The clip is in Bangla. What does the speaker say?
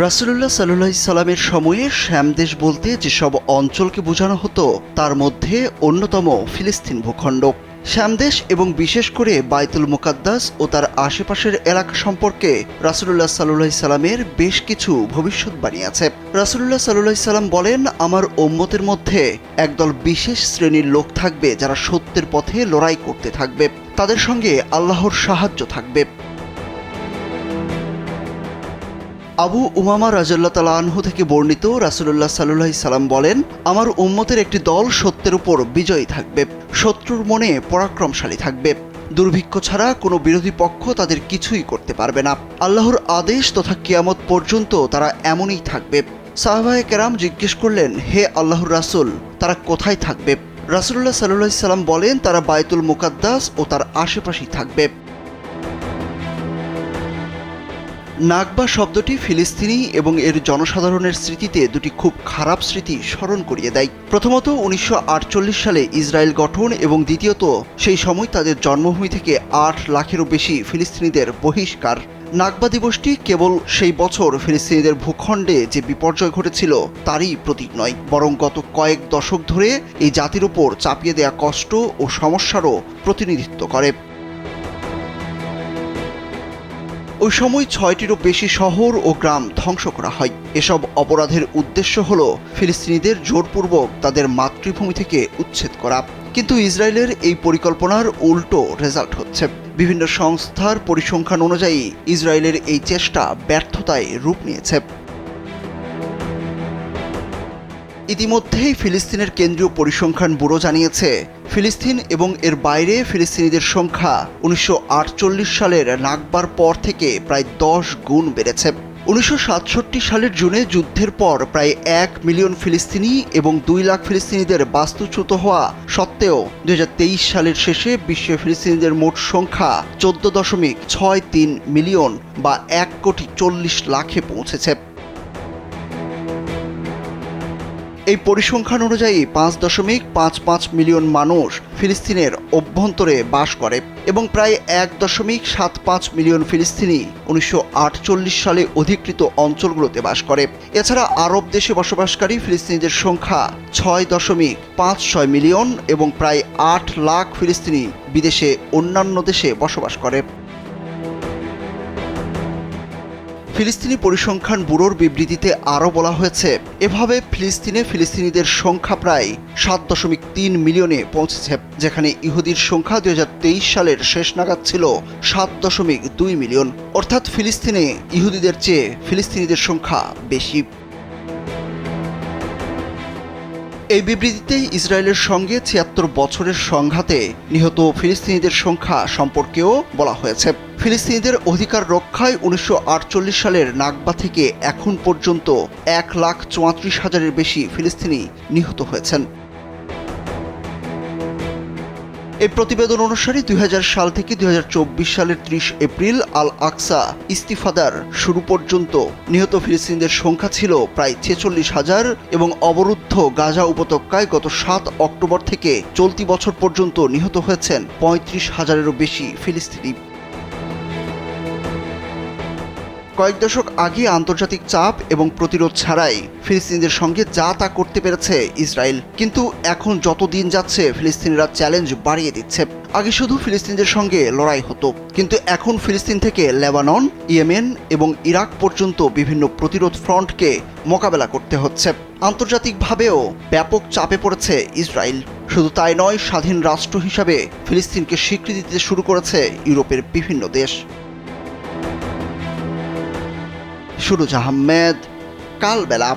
রাসুলুল্লাহ সাল্লাহ সাল্লামের সময়ে শ্যামদেশ বলতে যেসব অঞ্চলকে বোঝানো হতো, তার মধ্যে অন্যতম ফিলিস্তিন ভূখণ্ড। শ্যামদেশ এবং বিশেষ করে বাইতুল মুকাদ্দাস ও তার আশেপাশের এলাকা সম্পর্কে রাসুলুল্লাহ সাল্লাহ সাল্লামের বেশ কিছু ভবিষ্যৎবাণী আছে। রাসুলুল্লাহ সাল্লাহ সাল্লাম বলেন, আমার ওম্মতের মধ্যে একদল বিশেষ শ্রেণির লোক থাকবে যারা সত্যের পথে লড়াই করতে থাকবে। তাদের সঙ্গে আল্লাহর সাহায্য থাকবে। আবু উমামা রাজাল্লাহ তালা আনহু থেকে বর্ণিত রাসুলুল্লাহ সাল্লাহ সাল্লাম বলেন, আমার উম্মতের একটি দল সত্যের উপর বিজয়ী থাকবে, শত্রুর মনে পরাক্রমশালী থাকবে। দুর্ভিক্ষ ছাড়া কোনো বিরোধী পক্ষ তাদের কিছুই করতে পারবে না। আল্লাহর আদেশ তথা কিয়ামত পর্যন্ত তারা এমনই থাকবে। সাহাবায়ে কেরাম জিজ্ঞেস করলেন, হে আল্লাহর রাসুল, তারা কোথায় থাকবে? রাসুল্লাহ সাল্লাহ সাল্লাম বলেন, তারা বায়তুল মুকাদ্দাস ও তার আশেপাশেই থাকবে। নাগবা শব্দটি ফিলিস্তিনি এবং এর জনসাধারণের স্মৃতিতে দুটি খুব খারাপ স্মৃতি স্মরণ করিয়ে দেয়। প্রথমত উনিশশো আটচল্লিশ সালে ইসরায়েল গঠন এবং দ্বিতীয়ত সেই সময় তাদের জন্মভূমি থেকে আট লাখেরও বেশি ফিলিস্তিনিদের বহিষ্কার। নাগবা দিবসটি কেবল সেই বছর ফিলিস্তিনিদের ভূখণ্ডে যে বিপর্যয় ঘটেছিল তারই প্রতীক নয়, বরং গত কয়েক দশক ধরে এই জাতির উপর চাপিয়ে দেয়া কষ্ট ও সমস্যারও প্রতিনিধিত্ব করে। ওই সময় ছয়টিরও বেশি শহর ও গ্রাম ধ্বংস করা হয়। এসব অপরাধের উদ্দেশ্য হল ফিলিস্তিনিদের জোরপূর্বক তাদের মাতৃভূমি থেকে উচ্ছেদ করা। কিন্তু ইসরায়েলের এই পরিকল্পনার উল্টো রেজাল্ট হচ্ছে। বিভিন্ন সংস্থার পরিসংখ্যান অনুযায়ী ইসরায়েলের এই চেষ্টা ব্যর্থতায় রূপ নিয়েছে। ইতিমধ্যেই ফিলিস্তিনের কেন্দ্রীয় পরিসংখ্যান ব্যুরো জানিয়েছে ফিলিস্তিন এবং এর বাইরে ফিলিস্তিনিদের সংখ্যা উনিশশো আটচল্লিশ সালের নাগবার পর থেকে প্রায় দশ গুণ বেড়েছে। উনিশশো সাতষট্টি সালের জুনে যুদ্ধের পর প্রায় এক মিলিয়ন ফিলিস্তিনি এবং দুই লাখ ফিলিস্তিনিদের বাস্তুচ্যুত হওয়া সত্ত্বেও দুই হাজার তেইশ সালের শেষে বিশ্বে ফিলিস্তিনিদের মোট সংখ্যা চোদ্দ দশমিক ছয় তিন মিলিয়ন বা এক কোটি চল্লিশ লাখে পৌঁছেছে। এই পরিসংখ্যান অনুযায়ী পাঁচ দশমিক পাঁচ পাঁচ মিলিয়ন মানুষ ফিলিস্তিনের অভ্যন্তরে বাস করে এবং প্রায় এক দশমিক সাত পাঁচ মিলিয়ন ফিলিস্তিনি উনিশশো আটচল্লিশ সালে অধিকৃত অঞ্চলগুলোতে বাস করে। এছাড়া আরব দেশে বসবাসকারী ফিলিস্তিনিদের সংখ্যা ছয় দশমিক পাঁচ ছয় মিলিয়ন এবং প্রায় আট লাখ ফিলিস্তিনি বিদেশে অন্যান্য দেশে বসবাস করে। ফিলিস্তিনি পরিসংখ্যান ব্যুরোর বিবৃতিতে আরও বলা হয়েছে, এভাবে ফিলিস্তিনে ফিলিস্তিনিদের সংখ্যা প্রায় সাত দশমিক তিন মিলিয়নে পৌঁছেছে, যেখানে ইহুদির সংখ্যা দু হাজার তেইশ সালের শেষ নাগাদ ছিল সাত দশমিক দুই মিলিয়ন। অর্থাৎ ফিলিস্তিনে ইহুদিদের চেয়ে ফিলিস্তিনিদের সংখ্যা বেশি। এই বিবৃতিতে ইসরায়েলের সঙ্গে ছিয়াত্তর বছরের সংঘাতে নিহত ফিলিস্তিনিদের সংখ্যা সম্পর্কেও বলা হয়েছে। ফিলিস্তিনিদের অধিকার রক্ষায় উনিশশো আটচল্লিশ সালের নাগবা থেকে এখন পর্যন্ত এক লাখ চুয়াত্রিশ হাজারের বেশি ফিলিস্তিনি নিহত হয়েছেন। এই প্রতিবেদন অনুসারে দুই হাজার সাল থেকে দুই হাজার চব্বিশ সালের ত্রিশ এপ্রিল আল আকসা ইস্তিফাদার শুরু পর্যন্ত নিহত ফিলিস্তিনদের সংখ্যা ছিল প্রায় ছেচল্লিশ হাজার এবং অবরুদ্ধ গাজা উপত্যকায় গত সাত অক্টোবর থেকে চলতি বছর পর্যন্ত নিহত হয়েছেন পঁয়ত্রিশ হাজারেরও বেশি ফিলিস্তিনি কয়েক দশক আগে আন্তর্জাতিক চাপ এবং প্রতিরোধ ছাড়াই ফিলিস্তিনিদের সঙ্গে যা তা করতে পেরেছে ইসরায়েল। কিন্তু এখন যত দিন যাচ্ছে, ফিলিস্তিনিরা চ্যালেঞ্জ বাড়িয়ে দিচ্ছে। আগে শুধু ফিলিস্তিনদের সঙ্গে লড়াই হতো। কিন্তু এখন ফিলিস্তিন থেকে লেবানন, ইয়েমেন এবং ইরাক পর্যন্ত বিভিন্ন প্রতিরোধ ফ্রন্টকে মোকাবেলা করতে হচ্ছে। আন্তর্জাতিকভাবেও ব্যাপক চাপে পড়েছে ইসরায়েল। শুধু তাই নয়, স্বাধীন রাষ্ট্র হিসাবে ফিলিস্তিনকে স্বীকৃতি দিতে শুরু করেছে ইউরোপের বিভিন্ন দেশ। সুরজ আহমেদ কালবেলা